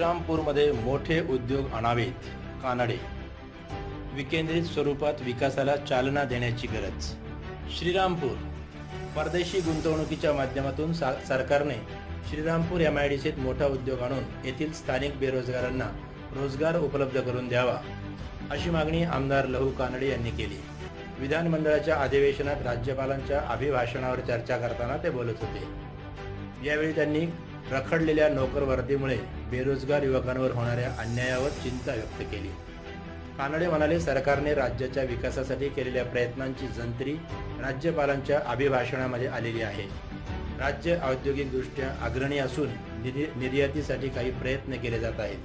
श्रीरामपूरमध्ये मोठे उद्योग आणावेत कानडे. विकेंद्रित स्वरूपात विकासाला चालना देण्याची गरज. श्रीरामपूर. परदेशी गुंतवणुकीच्या माध्यमातून सा सरकारने श्रीरामपूर एम आय डी सीत मोठा उद्योग आणून येथील स्थानिक बेरोजगारांना रोजगार उपलब्ध करून द्यावा अशी मागणी आमदार लहू कानडे यांनी केली. विधानमंडळाच्या अधिवेशनात राज्यपालांच्या अभिभाषणावर चर्चा करताना ते बोलत होते. यावेळी त्यांनी रखडलेल्या नोकर भरतीमुळे बेरोजगार युवकांवर होणाऱ्या अन्यायावर चिंता व्यक्त केली. कानडे म्हणाले सरकारने राज्याच्या विकासासाठी केलेल्या प्रयत्नांची जंत्री राज्यपालांच्या अभिभाषणामध्ये आलेली आहे. राज्य औद्योगिकदृष्ट्या अग्रणी असून निधी निर्यातीसाठी काही प्रयत्न केले जात आहेत.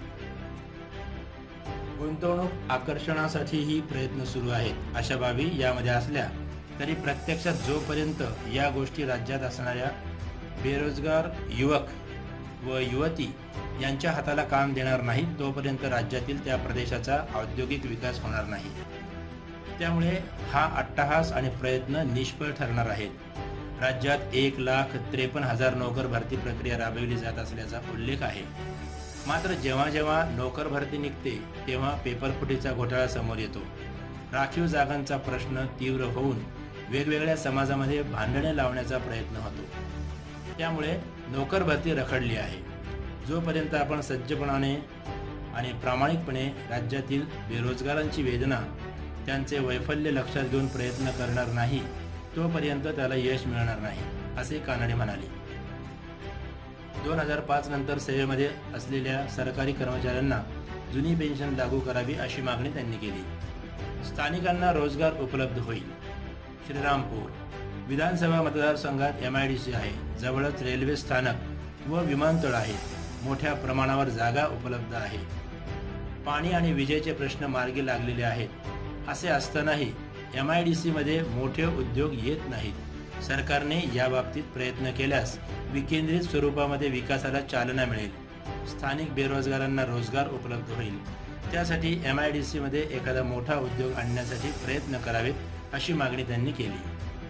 गुंतवणूक आकर्षणासाठीही प्रयत्न सुरू आहेत अशा बाबी यामध्ये असल्या तरी प्रत्यक्षात जोपर्यंत या गोष्टी राज्यात असणाऱ्या बेरोजगार युवक व युवती यांच्या हाताला काम देणार नाही तोपर्यंत राज्यातील त्या प्रदेशाचा औद्योगिक विकास होणार नाही. त्यामुळे हा अट्टहास आणि प्रयत्न निष्फळ ठरणार आहेत. राज्यात एक लाख त्रेपन्न हजार नोकर भरती प्रक्रिया राबविली जात असल्याचा उल्लेख आहे. मात्र जेव्हा जेव्हा नोकर भरती निघते तेव्हा पेपरफुटीचा घोटाळा समोर येतो. राखीव जागांचा प्रश्न तीव्र होऊन वेगवेगळ्या समाजामध्ये भांडणे लावण्याचा प्रयत्न होतो. त्यामुळे नोकर भरती रखडली आहे. जोपर्यंत आपण सज्जपणाने आणि प्रामाणिकपणे राज्यातील बेरोजगारांची वेदना त्यांचे वैफल्य लक्षात घेऊन प्रयत्न करणार नाही तोपर्यंत त्याला यश मिळणार नाही असे कानडे म्हणाले. दोन हजार पाच नंतर सेवेमध्ये असलेल्या सरकारी कर्मचाऱ्यांना जुनी पेन्शन लागू करावी अशी मागणी त्यांनी केली. स्थानिकांना रोजगार उपलब्ध होईल. श्रीरामपूर विधानसभा मतदारसंघात एम आय डी सी आहे. जवळच रेल्वे स्थानक व विमानतळ आहे. मोठ्या प्रमाणावर जागा उपलब्ध आहे. पाणी आणि विजेचे प्रश्न मार्गी लागलेले आहेत. असे असतानाही एम आय डी सीमध्ये मोठे उद्योग येत नाहीत. सरकारने या बाबतीत प्रयत्न केल्यास विकेंद्रित स्वरूपामध्ये विकासाला चालना मिळेल. स्थानिक बेरोजगारांना रोजगार उपलब्ध होईल. त्यासाठी एम आय डी सीमध्ये एखादा मोठा उद्योग आणण्यासाठी प्रयत्न करावेत अशी मागणी त्यांनी केली.